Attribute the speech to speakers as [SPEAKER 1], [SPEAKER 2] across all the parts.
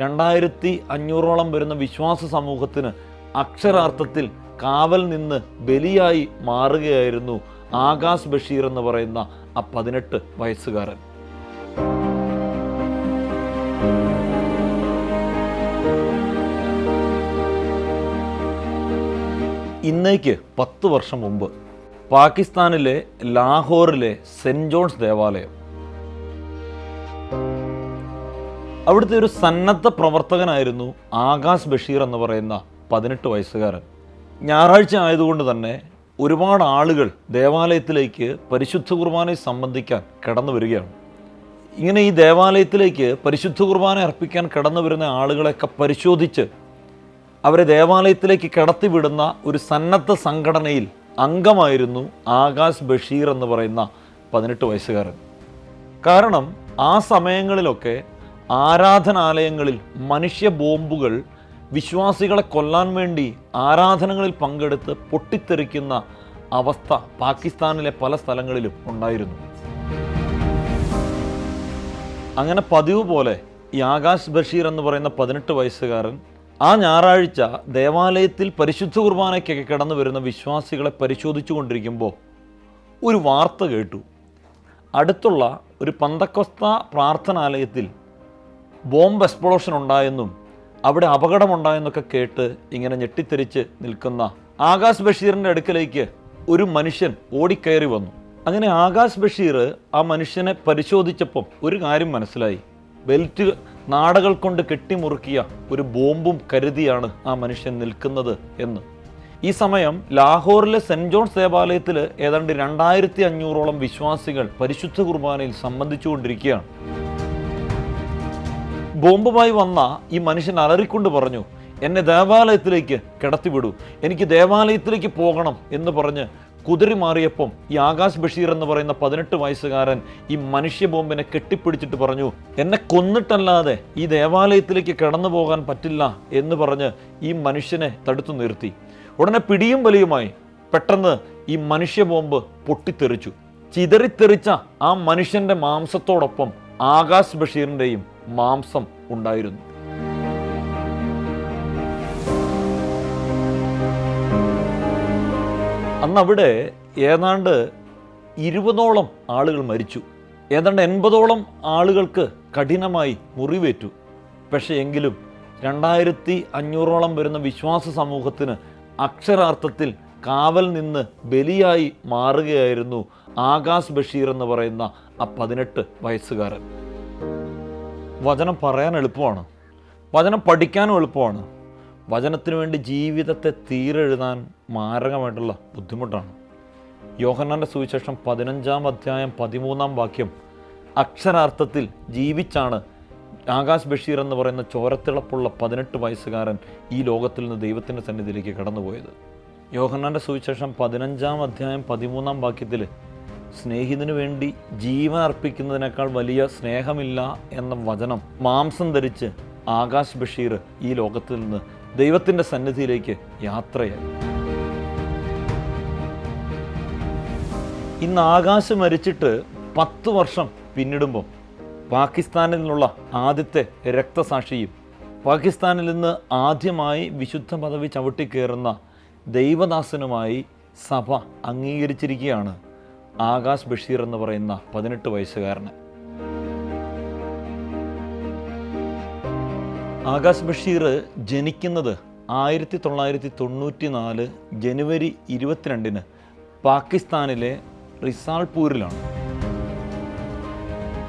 [SPEAKER 1] രണ്ടായിരത്തി അഞ്ഞൂറോളം വരുന്ന വിശ്വാസ സമൂഹത്തിന് അക്ഷരാർത്ഥത്തിൽ കാവൽ നിന്ന് ബലിയായി മാറുകയായിരുന്നു ആകാശ് ബഷീർ എന്ന് പറയുന്ന ആ പതിനെട്ട് വയസ്സുകാരൻ. ഇന്നേക്ക് പത്ത് വർഷം മുമ്പ് പാകിസ്ഥാനിലെ ലാഹോറിലെ സെന്റ് ജോൺസ് ദേവാലയം. അവിടുത്തെ ഒരു സന്നദ്ധ പ്രവർത്തകനായിരുന്നു ആകാശ് ബഷീർ എന്ന് പറയുന്ന പതിനെട്ട് വയസ്സുകാരൻ. ഞായറാഴ്ച ആയതുകൊണ്ട് തന്നെ ഒരുപാട് ആളുകൾ ദേവാലയത്തിലേക്ക് പരിശുദ്ധ കുർബാനയെ സംബന്ധിക്കാൻ കടന്നു വരികയാണ്. ഇങ്ങനെ ഈ ദേവാലയത്തിലേക്ക് പരിശുദ്ധ കുർബാന അർപ്പിക്കാൻ കടന്നു വരുന്ന ആളുകളെയൊക്കെ പരിശോധിച്ച് അവരെ ദേവാലയത്തിലേക്ക് കടത്തിവിടുന്ന ഒരു സന്നദ്ധ സംഘടനയിൽ അംഗമായിരുന്നു ആകാശ് ബഷീർ എന്ന് പറയുന്ന പതിനെട്ട് വയസ്സുകാരൻ. കാരണം ആ സമയങ്ങളിലൊക്കെ ആരാധനാലയങ്ങളിൽ മനുഷ്യ ബോംബുകൾ വിശ്വാസികളെ കൊല്ലാൻ വേണ്ടി ആരാധനകളിൽ പങ്കെടുത്ത് പൊട്ടിത്തെറിക്കുന്ന അവസ്ഥ പാകിസ്ഥാനിലെ പല സ്ഥലങ്ങളിലും ഉണ്ടായിരുന്നു. അങ്ങനെ പതിവ് പോലെ ഈ ആകാശ് ബഷീർ എന്ന് പറയുന്ന പതിനെട്ട് വയസ്സുകാരൻ ആ ഞായറാഴ്ച ദേവാലയത്തിൽ പരിശുദ്ധ കുർബാനയ്ക്കൊക്കെ കടന്നു വരുന്ന വിശ്വാസികളെ പരിശോധിച്ചു കൊണ്ടിരിക്കുമ്പോൾ ഒരു വാർത്ത കേട്ടു. അടുത്തുള്ള ഒരു പന്തക്കൊസ്ത പ്രാർത്ഥനാലയത്തിൽ ബോംബ് എക്സ്പ്ലോഷൻ ഉണ്ടായെന്നും അവിടെ അപകടമുണ്ടായെന്നൊക്കെ കേട്ട് ഇങ്ങനെ ഞെട്ടിത്തെറിച്ച് നിൽക്കുന്ന ആകാശ് ബഷീറിന്റെ അടുക്കലേക്ക് ഒരു മനുഷ്യൻ ഓടിക്കയറി വന്നു. അങ്ങനെ ആകാശ് ബഷീർ ആ മനുഷ്യനെ പരിശോധിച്ചപ്പം ഒരു കാര്യം മനസ്സിലായി. ബെൽറ്റ് നാടകൾ കൊണ്ട് കെട്ടിമുറുക്കിയ ഒരു ബോംബും കരുതിയാണ് ആ മനുഷ്യൻ നിൽക്കുന്നത് എന്ന്. ഈ സമയം ലാഹോറിലെ സെന്റ് ജോൺസ് ദേവാലയത്തിൽ ഏതാണ്ട് രണ്ടായിരത്തി അഞ്ഞൂറോളം വിശ്വാസികൾ പരിശുദ്ധ കുർബാനയിൽ സംബന്ധിച്ചുകൊണ്ടിരിക്കുകയാണ്. ബോംബുമായി വന്ന ഈ മനുഷ്യൻ അലറിക്കൊണ്ട് പറഞ്ഞു എന്നെ ദേവാലയത്തിലേക്ക് കിടത്തിവിടൂ. എനിക്ക് ദേവാലയത്തിലേക്ക് പോകണം എന്ന് പറഞ്ഞ് കുതിരി മാറിയപ്പം ഈ ആകാശ് ബഷീർ എന്ന് പറയുന്ന പതിനെട്ട് വയസ്സുകാരൻ ഈ മനുഷ്യ ബോംബിനെ കെട്ടിപ്പിടിച്ചിട്ട് പറഞ്ഞു എന്നെ കൊന്നിട്ടല്ലാതെ ഈ ദേവാലയത്തിലേക്ക് കടന്നു പോകാൻ പറ്റില്ല എന്ന് പറഞ്ഞ് ഈ മനുഷ്യനെ തടുത്തു നിർത്തി. ഉടനെ പിടിയും വലിയുമായി പെട്ടെന്ന് ഈ മനുഷ്യ ബോംബ് പൊട്ടിത്തെറിച്ചു. ചിതറിത്തെറിച്ച ആ മനുഷ്യന്റെ മാംസത്തോടൊപ്പം ആകാശ് ബഷീറിന്റെയും മാംസം ഉണ്ടായിരുന്നു. അന്നവിടെ ഏതാണ്ട് ഇരുപതോളം ആളുകൾ മരിച്ചു. ഏതാണ്ട് എൺപതോളം ആളുകൾക്ക് കഠിനമായി മുറിവേറ്റു. പക്ഷേ എങ്കിലും രണ്ടായിരത്തി അഞ്ഞൂറോളം വരുന്ന വിശ്വാസ സമൂഹത്തിന് അക്ഷരാർത്ഥത്തിൽ കാവൽ നിന്ന് ബലിയായി മാറുകയായിരുന്നു ആകാശ് ബഷീർ എന്ന് പറയുന്ന ആ പതിനെട്ട് വയസ്സുകാരൻ. വചനം പറയാൻ എളുപ്പമാണ്. വചനം പഠിക്കാനും എളുപ്പമാണ്. വചനത്തിന് വേണ്ടി ജീവിതത്തെ തീരെഴുതാൻ മാരകമായിട്ടുള്ള ബുദ്ധിമുട്ടാണ്. യോഹന്നാന്റെ സുവിശേഷം പതിനഞ്ചാം അധ്യായം പതിമൂന്നാം വാക്യം അക്ഷരാർത്ഥത്തിൽ ജീവിച്ചാണ് ആകാശ് ബഷീർ എന്ന് പറയുന്ന ചോരത്തിളപ്പുള്ള പതിനെട്ട് വയസ്സുകാരൻ ഈ ലോകത്തിൽ നിന്ന് ദൈവത്തിന്റെ സന്നിധിയിലേക്ക് കടന്നുപോയത്. യോഹന്നാന്റെ സുവിശേഷം പതിനഞ്ചാം അധ്യായം പതിമൂന്നാം വാക്യത്തിൽ സ്നേഹിതനു വേണ്ടി ജീവൻ അർപ്പിക്കുന്നതിനേക്കാൾ വലിയ സ്നേഹമില്ല എന്ന വചനം മാംസം ധരിച്ച് ആകാശ് ബഷീർ ഈ ലോകത്തിൽ നിന്ന് ദൈവത്തിന്റെ സന്നിധിയിലേക്ക് യാത്രയായി. ഇന്ന് ആകാശ് മരിച്ചിട്ട് പത്ത് വർഷം പിന്നിടുമ്പോൾ പാകിസ്ഥാനിൽ നിന്നുള്ള ആദ്യത്തെ രക്തസാക്ഷിയും പാകിസ്ഥാനിൽ നിന്ന് ആദ്യമായി വിശുദ്ധ പദവി ചവിട്ടിക്കയറുന്ന ദൈവദാസനുമായി സഭ അംഗീകരിച്ചിരിക്കുകയാണ് ആകാശ് ബഷീർ എന്ന് പറയുന്ന പതിനെട്ട് വയസ്സുകാരന്. ആകാശ് ബഷീർ ജനിക്കുന്നത് ആയിരത്തി തൊള്ളായിരത്തി തൊണ്ണൂറ്റി നാല് ജനുവരി ഇരുപത്തിരണ്ടിന് പാകിസ്ഥാനിലെ റിസാൾപൂരിലാണ്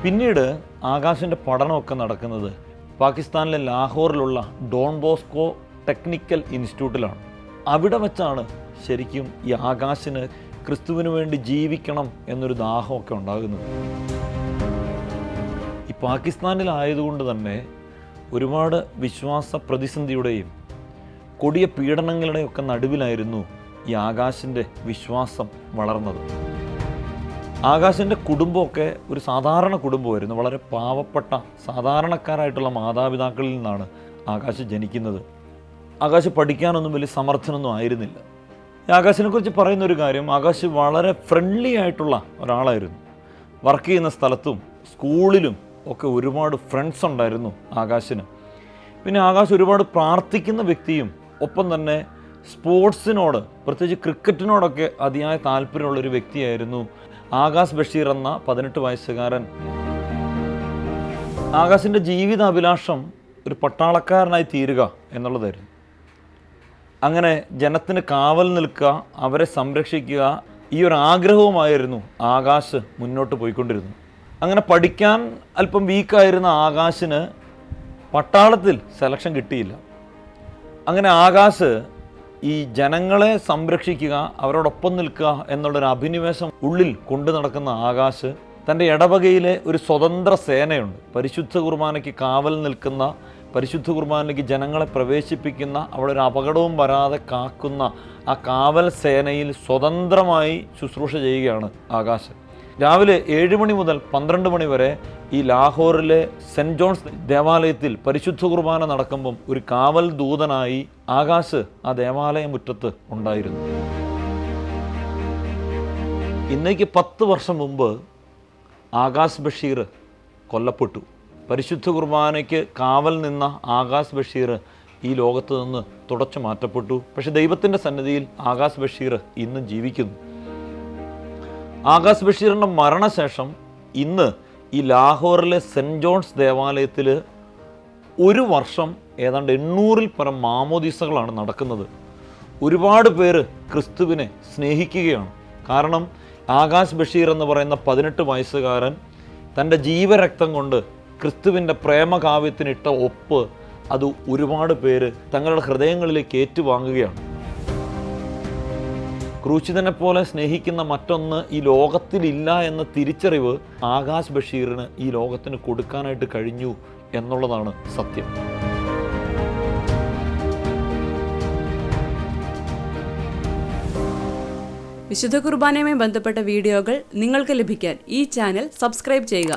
[SPEAKER 1] പിന്നീട് ആകാശിന്റെ പഠനമൊക്കെ നടക്കുന്നത് പാകിസ്ഥാനിലെ ലാഹോറിലുള്ള ഡോൺ ബോസ്കോ ടെക്നിക്കൽ ഇൻസ്റ്റിറ്റ്യൂട്ടിലാണ്. അവിടെ വച്ചാണ് ശരിക്കും ഈ ആകാശിന് ക്രിസ്തുവിന് വേണ്ടി ജീവിക്കണം എന്നൊരു ദാഹമൊക്കെ ഉണ്ടാകുന്നത് ഈ പാകിസ്ഥാനിലായതുകൊണ്ട് തന്നെ ഒരുപാട് വിശ്വാസ പ്രതിസന്ധിയുടെയും കൊടിയ പീഡനങ്ങളുടെയും ഒക്കെ നടുവിലായിരുന്നു ഈ ആകാശിന്റെ വിശ്വാസം വളർന്നത്. ആകാശിന്റെ കുടുംബമൊക്കെ ഒരു സാധാരണ കുടുംബമായിരുന്നു. വളരെ പാവപ്പെട്ട സാധാരണക്കാരായിട്ടുള്ള മാതാപിതാക്കളിൽ നിന്നാണ് ആകാശ് ജനിക്കുന്നത്. ആകാശ് പഠിക്കാനൊന്നും വലിയ സമർത്ഥനൊന്നും ആയിരുന്നില്ല. ആകാശിനെ കുറിച്ച് പറയുന്ന ഒരു കാര്യം ആകാശ് വളരെ ഫ്രണ്ട്ലി ആയിട്ടുള്ള ഒരാളായിരുന്നു. വർക്ക് ചെയ്യുന്ന സ്ഥലത്തും സ്കൂളിലും ഒക്കെ ഒരുപാട് ഫ്രണ്ട്സ് ഉണ്ടായിരുന്നു ആകാശിന്. പിന്നെ ആകാശ് ഒരുപാട് പ്രാർത്ഥിക്കുന്ന വ്യക്തിയും ഒപ്പം തന്നെ സ്പോർട്സിനോട് പ്രത്യേകിച്ച് ക്രിക്കറ്റിനോടൊക്കെ അതിയായ താല്പര്യമുള്ള ഒരു വ്യക്തിയായിരുന്നു ആകാശ് ബഷീർ എന്ന പതിനെട്ട് വയസ്സുകാരൻ. ആകാശിന്റെ ജീവിതാഭിലാഷം ഒരു പട്ടാളക്കാരനായി തീരുക എന്നുള്ളതായിരുന്നു. അങ്ങനെ ജനത്തിന് കാവൽ നിൽക്കുക അവരെ സംരക്ഷിക്കുക ഈ ഒരു ആഗ്രഹവുമായിരുന്നു ആകാശ് മുന്നോട്ട് പോയിക്കൊണ്ടിരുന്നു അങ്ങനെ പഠിക്കാൻ അല്പം വീക്കായിരുന്ന ആകാശിന് പട്ടാളത്തിൽ സെലക്ഷൻ കിട്ടിയില്ല. അങ്ങനെ ആകാശ് ഈ ജനങ്ങളെ സംരക്ഷിക്കുക അവരോടൊപ്പം നിൽക്കുക എന്നുള്ളൊരു അഭിനിവേശം ഉള്ളിൽ കൊണ്ടു നടക്കുന്ന ആകാശ് തന്റെ ഇടവകയിലെ ഒരു സ്വതന്ത്ര സേനയുണ്ട്. പരിശുദ്ധ കുർബാനയ്ക്ക് കാവൽ നിൽക്കുന്ന പരിശുദ്ധ കുർബാനയ്ക്ക് ജനങ്ങളെ പ്രവേശിപ്പിക്കുന്ന അവിടെ ഒരു അപകടവും വരാതെ കാക്കുന്ന ആ കാവൽ സേനയിൽ സ്വതന്ത്രമായി ശുശ്രൂഷ ചെയ്യുകയാണ് ആകാശ്. രാവിലെ ഏഴ് മണി മുതൽ പന്ത്രണ്ട് മണി വരെ ഈ ലാഹോറിലെ സെന്റ് ജോൺസ് ദേവാലയത്തിൽ പരിശുദ്ധ കുർബാന നടക്കുമ്പം ഒരു കാവൽ ദൂതനായി ആകാശ് ആ ദേവാലയ മുറ്റത്ത് ഉണ്ടായിരുന്നു. ഇന്നേക്ക് പത്ത് വർഷം മുമ്പ് ആകാശ് ബഷീർ കൊല്ലപ്പെട്ടു. പരിശുദ്ധ കുർബാനയ്ക്ക് കാവൽ നിന്ന ആകാശ് ബഷീർ ഈ ലോകത്ത് നിന്ന് തുടച്ചു മാറ്റപ്പെട്ടു. പക്ഷെ ദൈവത്തിന്റെ സന്നിധിയിൽ ആകാശ് ബഷീർ ഇന്നും ജീവിക്കുന്നു. ആകാശ് ബഷീറിന്റെ മരണശേഷം ഇന്ന് ഈ ലാഹോറിലെ സെന്റ് ജോൺസ് ദേവാലയത്തിൽ ഒരു വർഷം ഏതാണ്ട് എണ്ണൂറിൽ പരം മാമോദീസകളാണ് നടക്കുന്നത്. ഒരുപാട് പേര് ക്രിസ്തുവിനെ സ്നേഹിക്കുകയാണ്. കാരണം ആകാശ് ബഷീർ എന്ന് പറയുന്ന പതിനെട്ട് വയസ്സുകാരൻ തന്റെ ജീവരക്തം കൊണ്ട് ക്രിസ്തുവിന്റെ പ്രേമകാവ്യത്തിനിട്ട ഒപ്പ് അത് ഒരുപാട് പേര് തങ്ങളുടെ ഹൃദയങ്ങളിലേക്ക് ഏറ്റുവാങ്ങുകയാണ്. ക്രൂശിതനെ പോലെ സ്നേഹിക്കുന്ന മറ്റൊന്ന് ഈ ലോകത്തിലില്ല എന്ന തിരിച്ചറിവ് ആകാശ് ബഷീറിന് ഈ ലോകത്തിന് കൊടുക്കാനായിട്ട് കഴിഞ്ഞു എന്നുള്ളതാണ് സത്യം.
[SPEAKER 2] വിശുദ്ധ കുർബാനയുമായി ബന്ധപ്പെട്ട വീഡിയോകൾ നിങ്ങൾക്ക് ലഭിക്കാൻ ഈ ചാനൽ സബ്സ്ക്രൈബ് ചെയ്യുക.